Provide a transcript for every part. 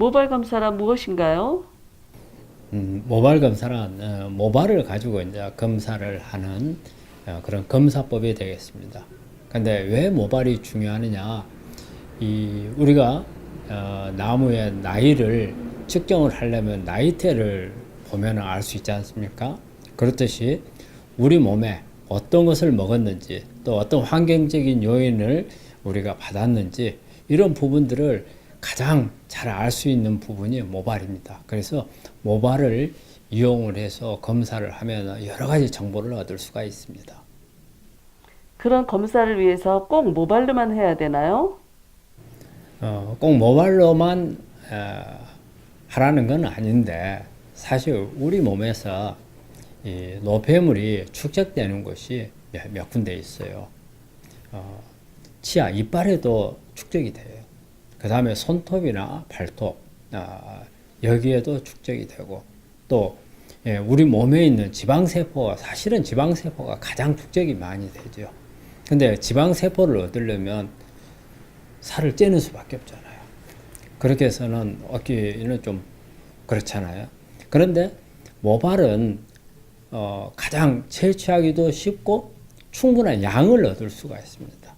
모발 검사란 무엇인가요? 음, 모발 검사는 어, 모발을 가지고 이제 검사를 하는 어, 그런 검사법이 되겠습니다. 근데 왜 모발이 중요하느냐? 이 우리가 어, 나무의 나이를 측정을 하려면 나이테를 보면 알 수 있지 않습니까? 그렇듯이 우리 몸에 어떤 것을 먹었는지 또 어떤 환경적인 요인을 우리가 받았는지 이런 부분들을 가장 잘 알 수 있는 부분이 모발입니다. 그래서 모발을 이용을 해서 검사를 하면 여러 가지 정보를 얻을 수가 있습니다. 그런 검사를 위해서 꼭 모발로만 해야 되나요? 어, 꼭 모발로만 어, 하라는 건 아닌데 사실 우리 몸에서 이 노폐물이 축적되는 곳이 몇, 몇 군데 있어요. 어, 치아 이빨에도 축적이 돼요. 그 다음에 손톱이나 발톱 아, 여기에도 축적이 되고 또 예, 우리 몸에 있는 지방세포가 사실은 지방세포가 가장 축적이 많이 되죠. 근데 지방세포를 얻으려면 살을 째는 수밖에 없잖아요. 그렇게 해서는 얻기는 좀 그렇잖아요. 그런데 모발은 어, 가장 채취하기도 쉽고 충분한 양을 얻을 수가 있습니다.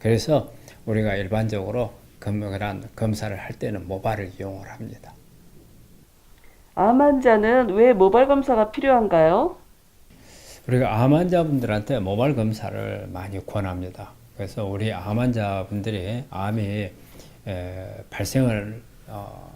그래서 우리가 일반적으로 검사를, 검사를 할 때는 모발을 이용을 합니다. 암 환자는 왜 모발 검사가 필요한가요? 우리가 암 환자분들한테 모발 검사를 많이 권합니다. 그래서 우리 암 환자분들이 암이 에, 발생을 어,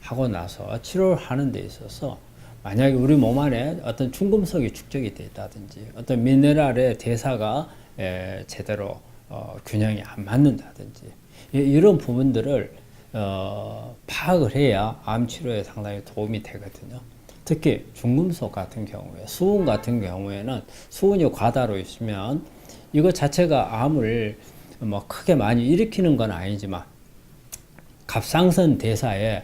하고 나서 치료를 하는 데 있어서 만약에 우리 몸 안에 어떤 중금속이 축적이 돼 있다든지 어떤 미네랄의 대사가 에, 제대로 어, 균형이 안 맞는다든지 이, 이런 부분들을 어, 파악을 해야 암 치료에 상당히 도움이 되거든요. 특히 중금속 같은 경우에 수은 같은 경우에는 수은이 과다로 있으면 이것 자체가 암을 뭐 크게 많이 일으키는 건 아니지만 갑상선 대사에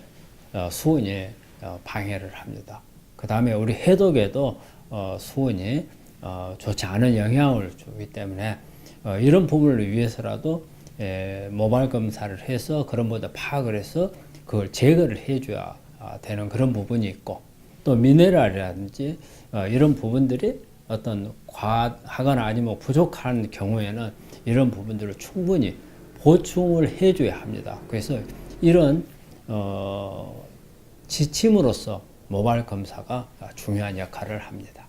어, 수은이 어, 방해를 합니다. 그 다음에 우리 해독에도 어, 수은이 어, 좋지 않은 영향을 주기 때문에 어, 이런 부분을 위해서라도 에, 모발 검사를 해서 그런 것들 파악을 해서 그걸 제거를 해줘야 아, 되는 그런 부분이 있고 또 미네랄이라든지 어, 이런 부분들이 어떤 과하거나 아니면 부족한 경우에는 이런 부분들을 충분히 보충을 해줘야 합니다. 그래서 이런 어, 지침으로서 모발 검사가 중요한 역할을 합니다.